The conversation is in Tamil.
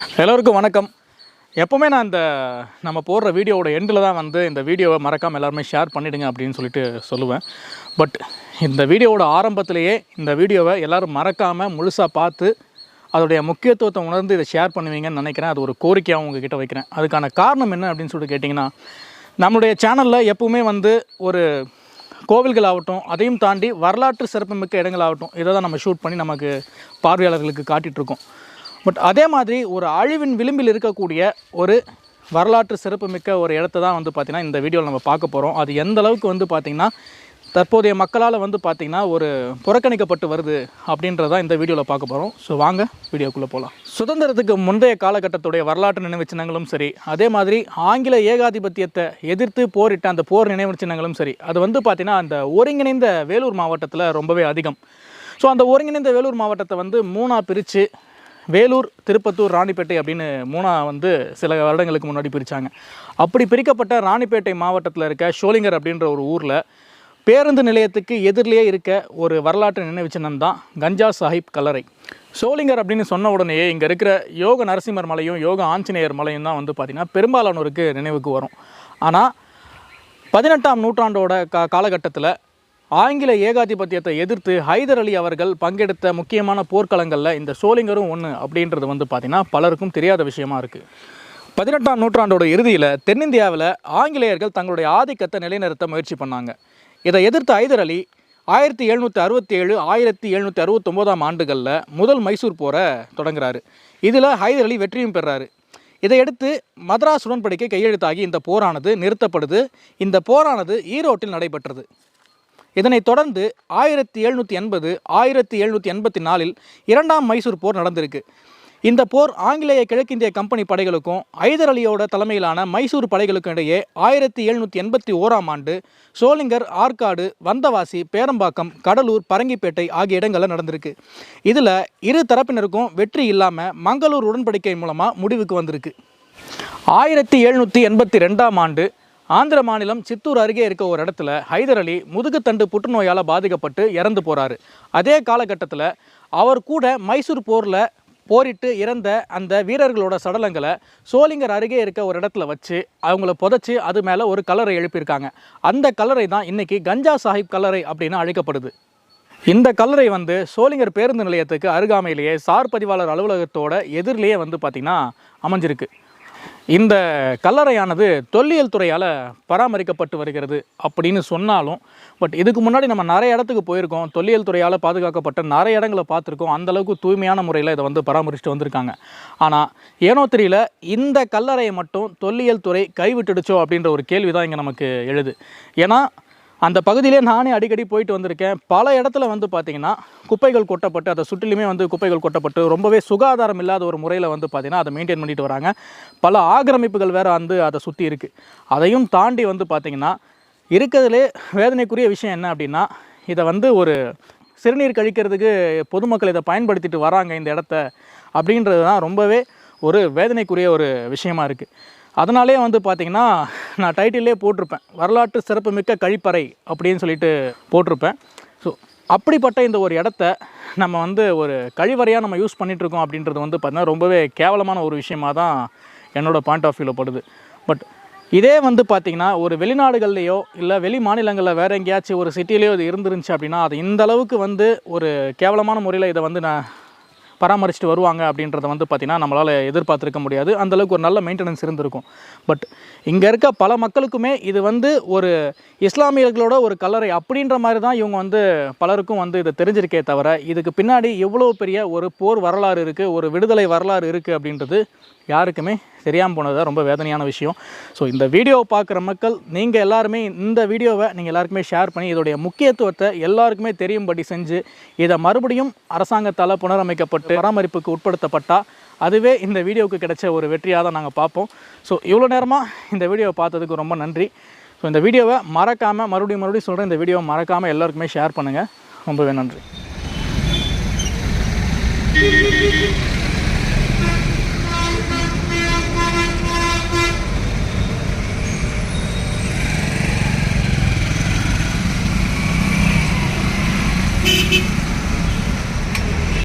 எல்லோருக்கும் வணக்கம். எப்போவுமே நான் இந்த நம்ம போடுற வீடியோவோட எண்டில் தான் வந்து இந்த வீடியோவை மறக்காமல் எல்லாருமே ஷேர் பண்ணிவிடுங்க அப்படின்னு சொல்லிட்டு சொல்லுவேன். பட் இந்த வீடியோவோட ஆரம்பத்திலேயே இந்த வீடியோவை எல்லோரும் மறக்காமல் முழுசாக பார்த்து அதோடைய முக்கியத்துவத்தை உணர்ந்து இதை ஷேர் பண்ணுவீங்கன்னு நினைக்கிறேன். அது ஒரு கோரிக்கையாக உங்ககிட்ட வைக்கிறேன். அதுக்கான காரணம் என்ன அப்படின்னு சொல்லிட்டு கேட்டிங்கன்னா நம்மளுடைய சேனலில் எப்போவுமே வந்து ஒரு கோவில்கள் ஆகட்டும் அதையும் தாண்டி வரலாற்று சிறப்புமிக்க இடங்கள் ஆகட்டும் இதை தான் நம்ம ஷூட் பண்ணி நமக்கு பார்வையாளர்களுக்கு காட்டிகிட்ருக்கோம் பட் அதே மாதிரி ஒரு அழிவின் விளிம்பில் இருக்கக்கூடிய ஒரு வரலாற்று சிறப்புமிக்க ஒரு இடத்த தான் வந்து பார்த்திங்கன்னா இந்த வீடியோவில் நம்ம பார்க்க போகிறோம் அது எந்த அளவுக்கு வந்து பார்த்திங்கன்னா தற்போதைய மக்களால் வந்து பார்த்திங்கன்னா ஒரு புறக்கணிக்கப்பட்டு வருது அப்படின்றதான் இந்த வீடியோவில் பார்க்க போகிறோம் ஸோ வாங்க வீடியோக்குள்ளே போகலாம் சுதந்திரத்துக்கு முந்தைய காலகட்டத்துடைய வரலாற்று நினைவு சின்னங்களும் சரி அதே மாதிரி ஆங்கில ஏகாதிபத்தியத்தை எதிர்த்து போரிட்ட அந்த போர் நினைவு சின்னங்களும் சரி அது வந்து பார்த்திங்கன்னா அந்த ஒருங்கிணைந்த வேலூர் மாவட்டத்தில் ரொம்பவே அதிகம். ஸோ அந்த ஒருங்கிணைந்த வேலூர் மாவட்டத்தை வந்து மூணாக பிரித்து வேலூர் திருப்பத்தூர் ராணிப்பேட்டை அப்படின்னு மூணாக வந்து சில வருடங்களுக்கு முன்னாடி பிரித்தாங்க அப்படி பிரிக்கப்பட்ட ராணிப்பேட்டை மாவட்டத்தில் இருக்க ஷோலிங்கர் அப்படின்ற ஒரு ஊரில் பேருந்து நிலையத்துக்கு எதிரிலேயே இருக்க ஒரு வரலாற்று நினைவு சின்னம் தான் கஞ்சா சாஹிப் கல்லறை. சோளிங்கர் அப்படின்னு சொன்ன உடனேயே இங்கே இருக்கிற யோக நரசிம்மர் மலையும் யோக ஆஞ்சநேயர் மலையும் தான் வந்து பார்த்திங்கன்னா பெரும்பாலானோருக்கு நினைவுக்கு வரும். ஆனால் பதினெட்டாம் நூற்றாண்டோட கா காலகட்டத்தில் ஆங்கில ஏகாதிபத்தியத்தை எதிர்த்து ஹைதர் அலி அவர்கள் பங்கெடுத்த முக்கியமான போர்க்களங்களில் இந்த சோளிங்கரும் ஒன்று அப்படின்றது வந்து பார்த்திங்கன்னா பலருக்கும் தெரியாத விஷயமா இருக்குது பதினெட்டாம் நூற்றாண்டோட இறுதியில் தென்னிந்தியாவில் ஆங்கிலேயர்கள் தங்களுடைய ஆதிக்கத்தை நிலைநிறுத்த முயற்சி பண்ணாங்க. இதை எதிர்த்த ஹைதர் அலி ஆயிரத்தி எழுநூற்றி அறுபத்தி ஏழு ஆயிரத்தி எழுநூற்றி அறுபத்தொம்போதாம் ஆண்டுகளில் முதல் மைசூர் போரை தொடங்குறாரு. இதில் ஹைதர் அலி வெற்றியும் பெறாரு. இதையடுத்து மദ്രാஸ் உடன்படிக்கை கையெழுத்தாகி இந்த போரானது நிறுத்தப்படுது. இந்த போரானது ஈரோட்டில் நடைபெற்றது. இதனைத் தொடர்ந்து ஆயிரத்தி எழுநூற்றி எண்பது ஆயிரத்தி எழுநூற்றி எண்பத்தி நாலில் இரண்டாம் மைசூர் போர் நடந்திருக்கு. இந்த போர் ஆங்கிலேய கிழக்கிந்திய கம்பெனி படைகளுக்கும் ஐதர் அலியோட தலைமையிலான மைசூர் படைகளுக்கும் இடையே ஆயிரத்தி எழுநூற்றி எண்பத்தி ஓராம் ஆண்டு சோளிங்கர் ஆற்காடு வந்தவாசி பேரம்பாக்கம் கடலூர் பரங்கிப்பேட்டை ஆகிய இடங்களில் நடந்திருக்கு. இதில் இரு தரப்பினருக்கும் வெற்றி இல்லாமல் மங்களூர் உடன்படிக்கை மூலமாக முடிவுக்கு வந்திருக்கு. ஆயிரத்தி எழுநூற்றி எண்பத்தி ரெண்டாம் ஆண்டு ஆந்திர மாநிலம் சித்தூர் அருகே இருக்க ஒரு இடத்துல ஹைதர் அலி முதுகுத்தண்டு புற்றுநோயால் பாதிக்கப்பட்டு இறந்து போகிறாரு அதே காலகட்டத்தில் அவர் கூட மைசூர் போரில் போரிட்டு இறந்த அந்த வீரர்களோட சடலங்களை சோளிங்கர் அருகே இருக்க ஒரு இடத்துல வச்சு அவங்கள புதைச்சி அது மேலே ஒரு கல்லறை எழுப்பியிருக்காங்க. அந்த கல்லறை தான் இன்றைக்கி கஞ்சா சாஹிப் கல்லறை அப்படின்னு அழைக்கப்படுது. இந்த கல்லறை வந்து சோளிங்கர் பேருந்து நிலையத்துக்கு அருகாமையிலேயே சார் பதிவாளர் அலுவலகத்தோட எதிரிலேயே வந்து பார்த்திங்கன்னா அமைஞ்சிருக்கு. இந்த கல்லறையானது தொல்லியல் துறையால் பராமரிக்கப்பட்டு வருகிறது அப்படின்னு சொன்னாலும் பட் இதுக்கு முன்னாடி நம்ம நிறைய இடத்துக்கு போயிருக்கோம். தொல்லியல் துறையால் பாதுகாக்கப்பட்ட நிறைய இடங்களை பார்த்துருக்கோம். அந்தளவுக்கு தூய்மையான முறையில் இதை வந்து பராமரிச்சுட்டு வந்திருக்காங்க. ஆனால் ஏனோ தெரியல இந்த கல்லறையை மட்டும் தொல்லியல் துறை கைவிட்டுடுச்சோ அப்படின்ற ஒரு கேள்வி தான் இங்கே நமக்கு எழுது. ஏன்னா அந்த பகுதியிலே நானே அடிக்கடி போயிட்டு வந்திருக்கேன். பல இடத்துல வந்து பார்த்திங்கன்னா குப்பைகள் கொட்டப்பட்டு அதை சுற்றிலுமே வந்து குப்பைகள் கொட்டப்பட்டு ரொம்பவே சுகாதாரம் இல்லாத ஒரு முறையில் வந்து பார்த்திங்கன்னா அதை மெயின்டைன் பண்ணிட்டு வராங்க. பல ஆக்கிரமிப்புகள் வேறு வந்து அதை சுற்றி இருக்குது அதையும் தாண்டி வந்து பார்த்திங்கன்னா இருக்கிறதுலே வேதனைக்குரிய விஷயம் என்ன அப்படின்னா இதை வந்து ஒரு சிறுநீர் கழிக்கிறதுக்கு பொதுமக்கள் இதை பயன்படுத்திட்டு வராங்க இந்த இடத்த அப்படின்றது தான் ரொம்பவே ஒரு வேதனைக்குரிய ஒரு விஷயமா இருக்குது அதனாலே வந்து பார்த்திங்கன்னா நான் டைட்டிலே போட்டிருப்பேன். வரலாற்று சிறப்புமிக்க கழிப்பறை அப்படின்னு சொல்லிட்டு போட்டிருப்பேன். ஸோ அப்படிப்பட்ட இந்த ஒரு இடத்த நம்ம வந்து ஒரு கழிவறையாக நம்ம யூஸ் பண்ணிகிட்ருக்கோம் அப்படின்றது வந்து பார்த்திங்கன்னா ரொம்பவே கேவலமான ஒரு விஷயமாக தான் என்னோடய பாயிண்ட் ஆஃப் வியூவில் படுது. பட் இதே வந்து பார்த்திங்கன்னா ஒரு வெளிநாடுகள்லையோ இல்லை வெளி மாநிலங்களில் வேறு எங்கேயாச்சும் ஒரு சிட்டிலேயோ இது இருந்துருந்துச்சு அப்படின்னா அது இந்த அளவுக்கு வந்து ஒரு கேவலமான முறையில் இதை வந்து நான் பராமரிச்சுட்டு வருவாங்க அப்படின்றத வந்து பார்த்திங்கன்னா நம்மளால் எதிர்பார்த்துருக்க முடியாது. அந்தளவுக்கு ஒரு நல்ல மெயின்டெனன்ஸ் இருந்திருக்கும். பட் இங்கே இருக்க பல மக்களுக்குமே இது வந்து ஒரு இஸ்லாமியர்களோட ஒரு கல்லறை அப்படின்ற மாதிரி தான் இவங்க வந்து பலருக்கும் வந்து இதை தெரிஞ்சிருக்கே தவிர இதுக்கு பின்னாடி எவ்வளோ பெரிய ஒரு போர் வரலாறு இருக்குது ஒரு விடுதலை வரலாறு இருக்குது அப்படின்றது யாருக்குமே தெரியாமல் போனது ரொம்ப வேதனையான விஷயம். ஸோ இந்த வீடியோவை பார்க்குற மக்கள் நீங்கள் எல்லாருமே இந்த வீடியோவை நீங்கள் எல்லாருக்குமே ஷேர் பண்ணி இதோடைய முக்கியத்துவத்தை எல்லாருக்குமே தெரியும்படி செஞ்சு இதை மறுபடியும் அரசாங்கத்தால் புனரமைக்கப்பட்டு பராமரிப்புக்கு உட்படுத்தப்பட்டால் அதுவே இந்த வீடியோவுக்கு கிடைச்ச ஒரு வெற்றியாக தான் நாங்கள் பார்ப்போம் ஸோ இவ்வளோ நேரமாக இந்த வீடியோவை பார்த்ததுக்கு ரொம்ப நன்றி. ஸோ இந்த வீடியோவை மறக்காமல் மறுபடியும் மறுபடியும் சொல்கிறேன் இந்த வீடியோவை மறக்காமல் எல்லாருக்குமே ஷேர் பண்ணுங்கள் ரொம்பவே நன்றி.